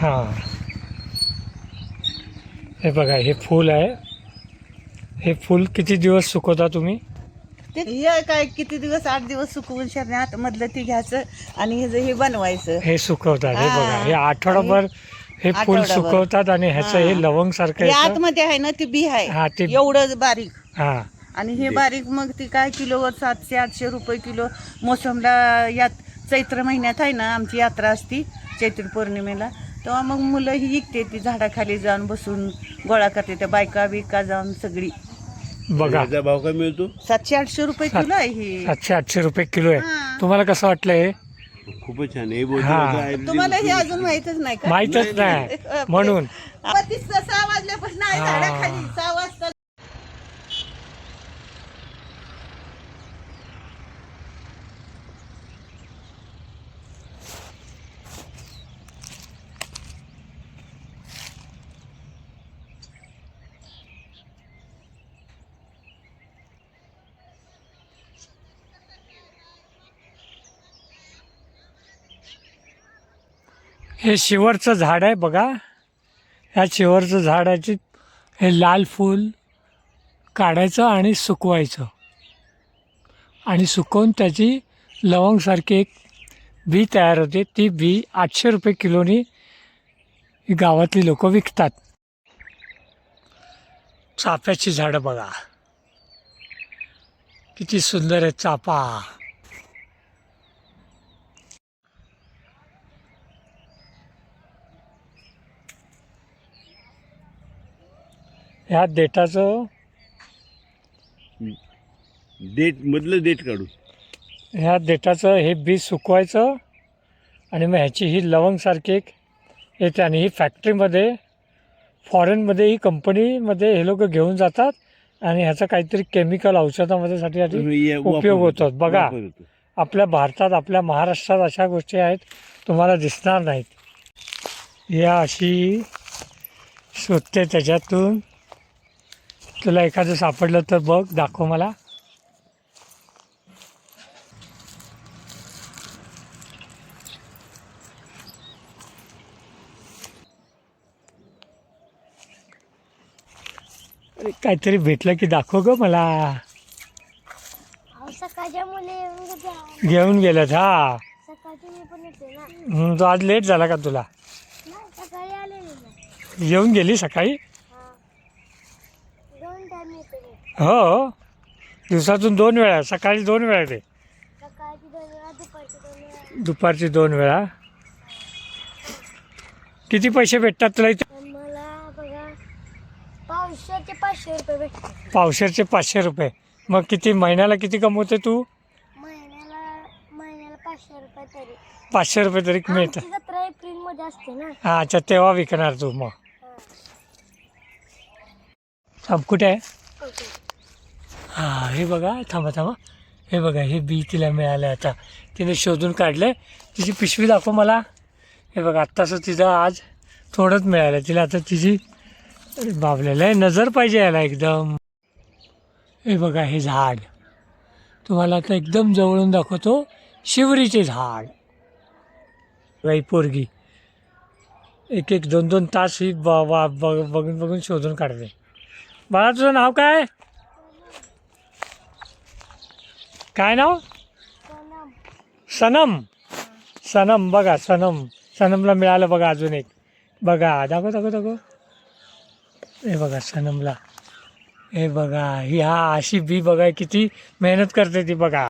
हां. हे बघा हे फूल आहे. हे फूल किती दिवस सुकवता तुम्ही? ते हे काय किती दिवस आठ दिवस सुकवून शरणे आतमधलं ते घ्यायचं आणि हे जे हे बनवायचं. हे सुकवतात हे. बघा हे आठवडाभर हे फूल आठवडाभर. सुकवतात आणि ह्याचं हे हा. लवंग सारखं हे येतं. आतमध्ये आहे ना ती बी हा, आहे ते- एवढं बारीक. हां. आणि हे बारीक मग ती काय किलोवर सातशे आठशे रुपये किलो मोसमला यात चैत्र महिन्यात आहे ना आमची यात्रा असती चैत्र पौर्णिमेला. तेव्हा मग मुलं ही विकते ती झाडाखाली जाऊन बसून गोळा करते त्या बायका बिका जाऊन सगळी. बघा. याचा भाव काय मिळतो सातशे आठशे रुपये किलो आहे ही. सातशे आठशे रुपये किलो आहे. हा. तुम्हाला कसं वाटलं हे खूपच छान हे हा. बोलतो तुम्हाला हे अजून माहितच नाही का? माहीतच नाही. म्हणून. सहा वाजल्यापासून आहे. झाडाखाली सहा वाजता हे शिवरचं झाड आहे बघा. ह्या शिवरचं झाडाची हे लाल फूल काढायचं आणि सुकवायचं. आणि सुकवून त्याची लवंगसारखी एक बी तयार होते. ती बी आठशे रुपये किलोनी ही गावातली लोक विकतात. चाफ्याची झाडं बघा. किती सुंदर आहे चाफा. ह्या देठाचं डेट मधलं डेट काढू ह्या देठाचं हे बी सुकवायचं आणि मग ह्याची ही लवंगसारखी एक येते आणि ही फॅक्टरीमध्ये फॉरेनमध्ये ही कंपनीमध्ये हे लोक घेऊन जातात आणि ह्याचं काहीतरी केमिकल औषधामध्ये साठी उपयोग होतो. बघा. आपल्या भारतात आपल्या महाराष्ट्रात अशा गोष्टी आहेत तुम्हाला दिसणार नाहीत या अशी शोधते त्याच्यातून तुला एखादं सापडलं तर बघ दाखव मला. अरे काहीतरी भेटलं की दाखव ग मला. सकाळच्या. घेऊन गेलं हा. तो आज लेट झाला का तुला? येऊन गेली सकाळी हा दोन टाइम येते मी हो. दिवसातून दोन वेळा सकाळी दोन वेळा ते. दुपारची दोन वेळा. किती पैसे भेटतात तुला इथे? पाचशे रुपये पावशेरचे पाचशे रुपये. मग किती महिन्याला किती कमवते तू? महिन्याला महिन्याला पाचशे रुपये तरी. पाचशे रुपये तरी मिळतात. आमची जत्रा एप्रिलमध्ये असते ना. हा अच्छा तेव्हा विकणार तू मग. कुठे आहे? हा हे बघा थांबा थांबा. हे बघा हे बी तिला मिळालं आता. तिने शोधून काढलं आहे तिची पिशवी दाखव मला. हे बघा आत्ताचं तिचं आज थोडंच मिळालं. तिला आता तिची बाबलेलं आहे. नजर पाहिजे याला एकदम. हे बघा हे झाड. तुम्हाला आता एकदम जवळून दाखवतो. शिवरीचे झाड. बाई पोरगी. एक एक दोन दोन तास ही ब बघ बघून बघून शोधून काढते. बाळा तुझं नाव काय? काय नाव? सनम. सनम बघा सनम. सनमला मिळालं बघा अजून एक. बघा दाखव दाखव दाखव. हे बघा सनमला. हे बघा ही हा अशी बी बघा किती मेहनत करते ती बघा.